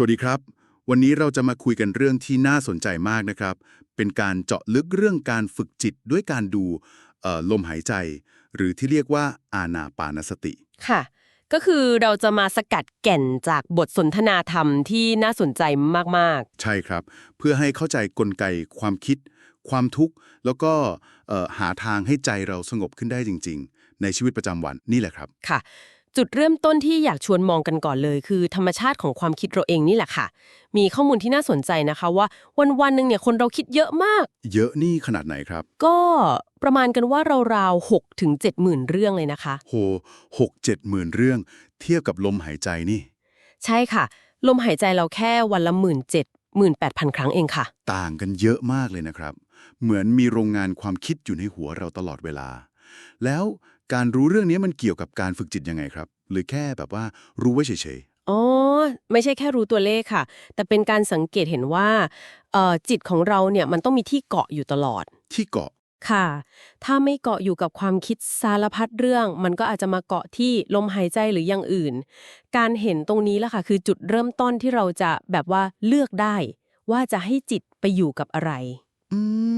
สวัสดีครับ วันนี้เราจะมาคุยกันเรื่องที่น่าสนใจมากนะครับ เป็นการเจาะลึกเรื่องการฝึกจิตด้วยการดูเอ่อลมหายใจ หรือที่เรียกว่าอานาปานสติ ค่ะ ก็คือเราจะมาสกัดแก่นจากบทสนทนาธรรมที่น่าสนใจมากใช่ครับ เพื่อให้เข้าใจกลไกความคิด ความทุกข์ แล้วก็เอ่อหาทางให้ใจเราสงบขึ้นได้จริง ๆ ในชีวิตประจำวันนี่แหละครับๆค่ะ จุดเริ่มต้นที่อยากชวนมองกันก่อนเลย คือธรรมชาติของความคิดเราเองนี่แหละค่ะ มีข้อมูลที่น่าสนใจนะคะว่าวันๆหนึ่งเนี่ยคนเราคิดเยอะมาก เยอะนี่ขนาดไหนครับ ก็ประมาณกันว่าราวๆ6ถึง7หมื่นเรื่องเลยนะคะ โหหกเจ็ดหมื่นเรื่อง เทียบกับลมหายใจนี่ ใช่ค่ะ ลมหายใจเราแค่วันละหมื่นเจ็ดหมื่นแปดพันครั้งเองค่ะ ต่างกันเยอะมากเลยนะครับ เหมือนมีโรงงานความคิดอยู่ในหัวเราตลอดเวลา แล้ว การรู้เรื่องนี้มันเกี่ยวกับการฝึกจิตยังไงครับ หรือแค่แบบว่ารู้ไว้เฉยอ๋อ ไม่ใช่แค่รู้ตัวเลขค่ะ แต่เป็นการสังเกตเห็นว่าเอ่อจิตของเราเนี่ยมันต้องมีที่เกาะอยู่ตลอดๆที่เกาะค่ะ ถ้าไม่เกาะอยู่กับความคิดสารพัดเรื่อง มันก็อาจจะมาเกาะที่ลมหายใจหรืออย่างอื่น การเห็นตรงนี้แหละค่ะ คือจุดเริ่มต้นที่เราจะแบบว่าเลือกได้ ว่าจะให้จิตไปอยู่กับอะไร อืม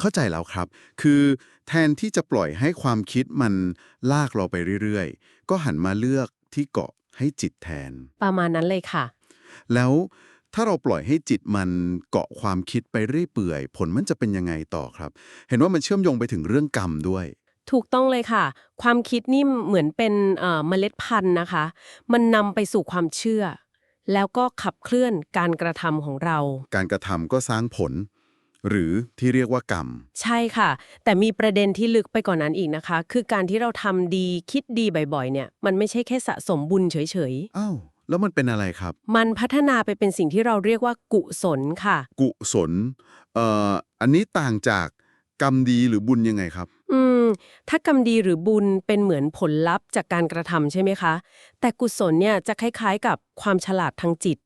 เข้าใจแล้วครับ คือแทนที่จะปล่อยให้ความคิดมันลากเราไปเรื่อยๆ ก็หันมาเลือกที่เกาะให้จิตแทน ประมาณนั้นเลยค่ะ แล้วถ้าเราปล่อยให้จิตมันเกาะความคิดไปเรื่อยเปื่อย ผลมันจะเป็นยังไงต่อครับ เห็นว่ามันเชื่อมโยงไปถึงเรื่องกรรมด้วย ถูกต้องเลยค่ะ ความคิดนี่เหมือนเป็นเอ่อเมล็ดพันธุ์นะคะ มันนำไปสู่ความเชื่อ แล้วก็ขับเคลื่อนการกระทำของเรา การกระทำก็สร้างผล หรือที่เรียกว่ากรรม ใช่ค่ะ แต่มีประเด็นที่ลึกไปกว่านนั้นอีกนะคะ คือการที่เราทำดีคิดดีบ่อยๆ เนี่ย มันไม่ใช่แค่สะสมบุญเฉยอ้าว แล้วมันเป็นอะไรครับๆมันพัฒนาไปเป็นสิ่งที่เราเรียกว่ากุศลค่ะ กุศลเอ่ออันนี้ต่างจากกรรมดีหรือบุญยังไงครับ อืม ถ้ากรรมดีหรือบุญเป็นเหมือนผลลัพธ์จากการกระทำใช่ไหมคะ แต่กุศลเนี่ยจะคล้ายๆ กับความฉลาดทางจิต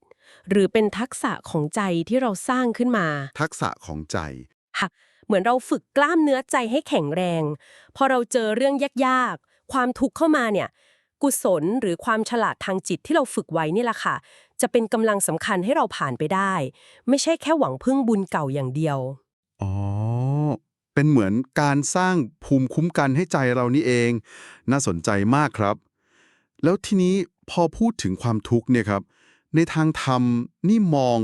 หรือเป็นทักษะของใจที่เราสร้างขึ้นมา ทักษะของใจ ค่ะ เหมือนเราฝึกกล้ามเนื้อใจให้แข็งแรง พอเราเจอเรื่องยากๆ ความทุกข์เข้ามาเนี่ย กุศลหรือความฉลาดทางจิตที่เราฝึกไว้นี่แหละค่ะ จะเป็นกำลังสำคัญให้เราผ่านไปได้ ไม่ใช่แค่หวังพึ่งบุญเก่าอย่างเดียว อ๋อ เป็นเหมือนการสร้างภูมิคุ้มกันให้ใจเรานี่เอง น่าสนใจมากครับ แล้วทีนี้พอพูดถึงความทุกข์เนี่ยครับ ในทางธรรมนี่มอง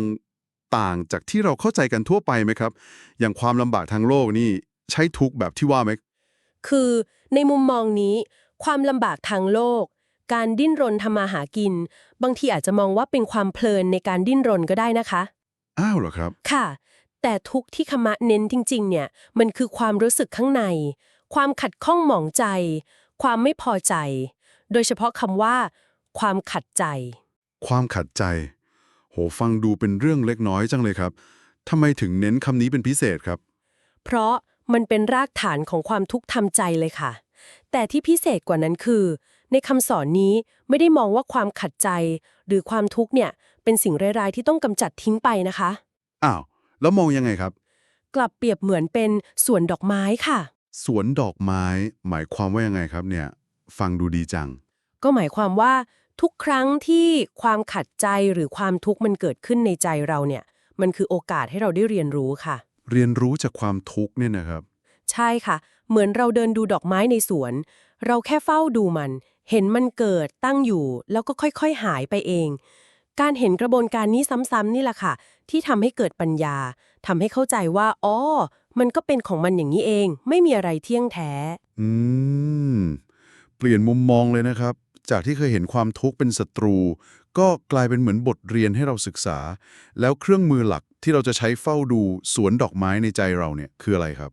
ต่างจากที่เราเข้าใจกันทั่วไปไหมครับ อย่างความลำบากทางโลกนี่ใช้ทุกข์แบบที่ว่าไหมคือในมุมมองนี้ ความลำบากทางโลก การดิ้นรนทำมาหากิน บางทีอาจจะมองว่าเป็นความเพลินในการดิ้นรนก็ได้นะคะ อ้าวเหรอครับ ค่ะ แต่ทุกข์ที่คำะเน้นจริง ๆ เนี่ย มันคือความรู้สึกข้างใน ความขัดข้องหมองใจ ความไม่พอใจ โดยเฉพาะคำว่า ความขัดใจ ความขัดใจ โหฟังดูเป็นเรื่องเล็กน้อยจังเลยครับทำไมถึงเน้นคำนี้เป็นพิเศษครับ เพราะมันเป็นรากฐานของความทุกข์ทำใจเลยค่ะ แต่ที่พิเศษกว่านั้นคือ ในคำสอนนี้ไม่ได้มองว่าความขัดใจ หรือความทุกข์เนี่ย เป็นสิ่งร้ายๆที่ต้องกำจัดทิ้งไปนะคะ อ้าว แล้วมองยังไงครับ กลับเปรียบเหมือนเป็นสวนดอกไม้ค่ะ สวนดอกไม้ หมายความว่ายังไงครับเนี่ย ฟังดูดีจัง ก็หมายความว่า ทุกครั้งที่ความขัดใจหรือความทุกข์มันเกิดขึ้นในใจเราเนี่ย มันคือโอกาสให้เราได้เรียนรู้ค่ะ เรียนรู้จากความทุกข์เนี่ยนะครับ ใช่ค่ะ เหมือนเราเดินดูดอกไม้ในสวน เราแค่เฝ้าดูมัน เห็นมันเกิดตั้งอยู่ แล้วก็ค่อยๆหายไปเอง การเห็นกระบวนการนี้ซ้ำๆนี่แหละค่ะ ที่ทำให้เกิดปัญญาทำให้เข้าใจว่าอ๋อมันก็เป็นของมันอย่างนี้เอง ไม่มีอะไรเที่ยงแท้ อืม เปลี่ยนมุมมองเลยนะครับ จากที่เคยเห็นความทุกข์เป็นศัตรู ก็กลายเป็นเหมือนบทเรียนให้เราศึกษา แล้วเครื่องมือหลักที่เราจะใช้เฝ้าดูสวนดอกไม้ในใจเราเนี่ยคืออะไรครับ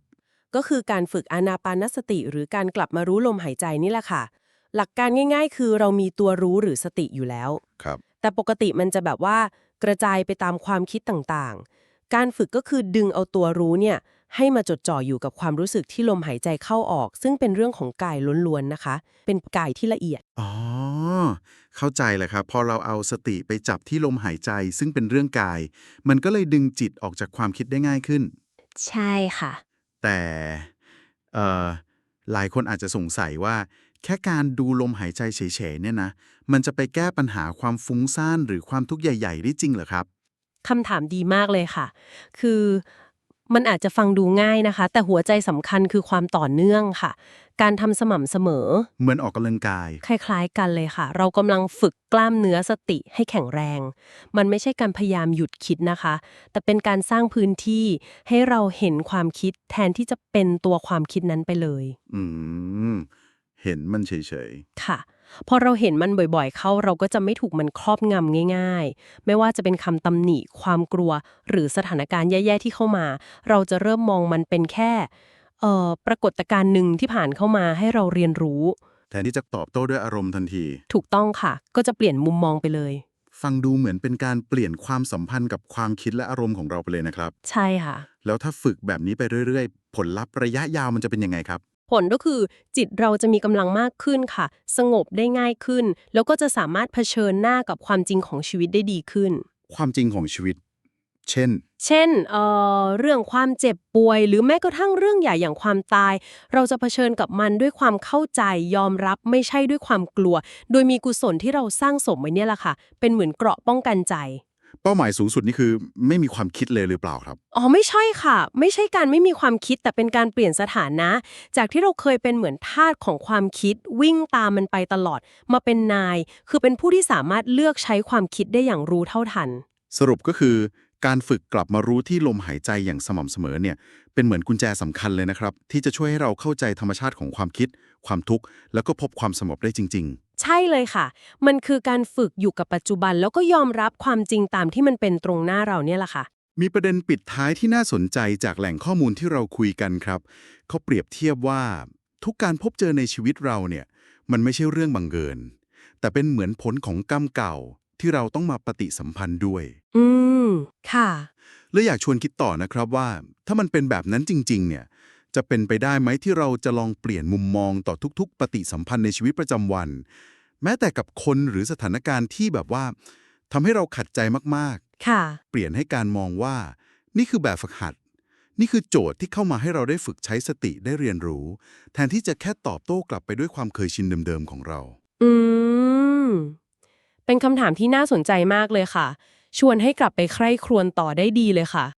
ก็คือการฝึกอานาปานสติ หรือการกลับมารู้ลมหายใจนี่แหละค่ะ หลักการง่าย ๆ คือเรามีตัวรู้หรือสติอยู่แล้วครับ แต่ปกติมันจะแบบว่ากระจายไปตามความคิดต่างๆ การฝึกก็คือดึงเอาตัวรู้เนี่ย ให้มาจดจ่ออยู่กับความรู้สึกที่ลมหายใจเข้าออก ซึ่งเป็นเรื่องของกายล้วนๆนะคะ เป็นกายที่ละเอียด อ๋อ เข้าใจแหละครับ พอเราเอาสติไปจับที่ลมหายใจ ซึ่งเป็นเรื่องกาย มันก็เลยดึงจิตออกจากความคิดได้ง่ายขึ้น ใช่ค่ะ แต่เอ่อหลายคนอาจจะสงสัยว่า แค่การดูลมหายใจเฉยๆเนี่ยนะ มันจะไปแก้ปัญหาความฟุ้งซ่านหรือความทุกข์ใหญ่ ๆ ได้จริงเหรอครับคำถามดีมากเลยค่ะ คือ มันอาจจะฟังดูง่ายนะคะ แต่หัวใจสำคัญคือความต่อเนื่องค่ะ การทำสม่ำเสมอ เหมือนออกกำลังกาย คล้าย ๆ กันเลยค่ะ เรากำลังฝึกกล้ามเนื้อสติให้แข็งแรง มันไม่ใช่การพยายามหยุดคิดนะคะ แต่เป็นการสร้างพื้นที่ให้เราเห็นความคิดแทนที่จะเป็นตัวความคิดนั้นไปเลย อืม เห็นมันเฉยค่ะ พอเราเห็นมันบ่อยๆ เข้าเราก็จะไม่ถูกมันครอบงำง่าย ๆ ไม่ว่าจะเป็นคำตำหนิ ความกลัว หรือสถานการณ์แย่ๆที่เข้ามา เราจะเริ่มมองมันเป็นแค่เอ่อปรากฏการณ์หนึ่งที่ผ่านเข้ามาให้เราเรียนรู้ๆแทนที่จะตอบโต้ด้วยอารมณ์ทันที ถูกต้องค่ะ ก็จะเปลี่ยนมุมมองไปเลย ฟังดูเหมือนเป็นการเปลี่ยนความสัมพันธ์กับความคิดและอารมณ์ของเราไปเลยนะครับ ใช่ค่ะ แล้วถ้าฝึกแบบนี้ไปเรื่อย ๆ ผลลัพธ์ระยะยาวมันจะเป็นยังไงครับ ผลก็คือจิตเราจะมีกำลังมากขึ้นค่ะ สงบได้ง่ายขึ้น แล้วก็จะสามารถเผชิญหน้ากับความจริงของชีวิตได้ดีขึ้น ความจริงของชีวิต เช่น เช่นเอ่อเรื่องความเจ็บป่วย หรือแม้กระทั่งเรื่องใหญ่อย่างความตาย เราจะเผชิญกับมันด้วยความเข้าใจยอมรับไม่ใช่ด้วยความกลัว โดยมีกุศลที่เราสร้างสมไว้เนี่ยแหละค่ะ เป็นเหมือนเกราะป้องกันใจ เป้าหมายสูงสุดนี่คือไม่มีความคิดเลยหรือเปล่าครับ อ๋อไม่ใช่ค่ะ ไม่ใช่การไม่มีความคิดแต่เป็นการเปลี่ยนสถานะ จากที่เราเคยเป็นเหมือนทาสของความคิด วิ่งตามมันไปตลอด มาเป็นนาย คือเป็นผู้ที่สามารถเลือกใช้ความคิดได้อย่างรู้เท่าทัน สรุปก็คือ การฝึกกลับมารู้ที่ลมหายใจอย่างสม่ำเสมอเนี่ยเป็นเหมือนกุญแจสำคัญเลยนะครับ ที่จะช่วยให้เราเข้าใจธรรมชาติของความคิด ความทุกข์แล้วก็พบความสงบได้จริง ใช่เลยค่ะ มันคือการฝึกอยู่กับปัจจุบัน แล้วก็ยอมรับความจริงตามที่มันเป็นตรงหน้าเราเนี่ยแหละค่ะๆมีประเด็นปิดท้ายที่น่าสนใจจากแหล่งข้อมูลที่เราคุยกันครับ เขาเปรียบเทียบว่าทุกการพบเจอในชีวิตเราเนี่ย มันไม่ใช่เรื่องบังเอิญ แต่เป็นเหมือนผลของกรรมเก่าที่เราต้องมาปฏิสัมพันธ์ด้วย อืม ค่ะเลยอยากชวนคิดต่อนะครับว่า ถ้ามันเป็นแบบนั้นจริง ๆ เนี่ย จะเป็นไปได้ไหมที่เราจะลองเปลี่ยนมุมมองต่อทุก ๆ ปฏิสัมพันธ์ในชีวิตประจำวัน แม้แต่กับคนหรือสถานการณ์ที่แบบว่าทำให้เราขัดใจมากค่ะ ๆ เปลี่ยนให้การมองว่า นี่คือแบบฝึกหัด นี่คือโจทย์ที่เข้ามาให้เราได้ฝึกใช้สติได้เรียนรู้ แทนที่จะแค่ตอบโต้กลับไปด้วยความเคยชินเดิมๆของเรา อืม เป็นคำถามที่น่าสนใจมากเลยค่ะ ชวนให้กลับไปใคร่ครวญต่อได้ดีเลยค่ะ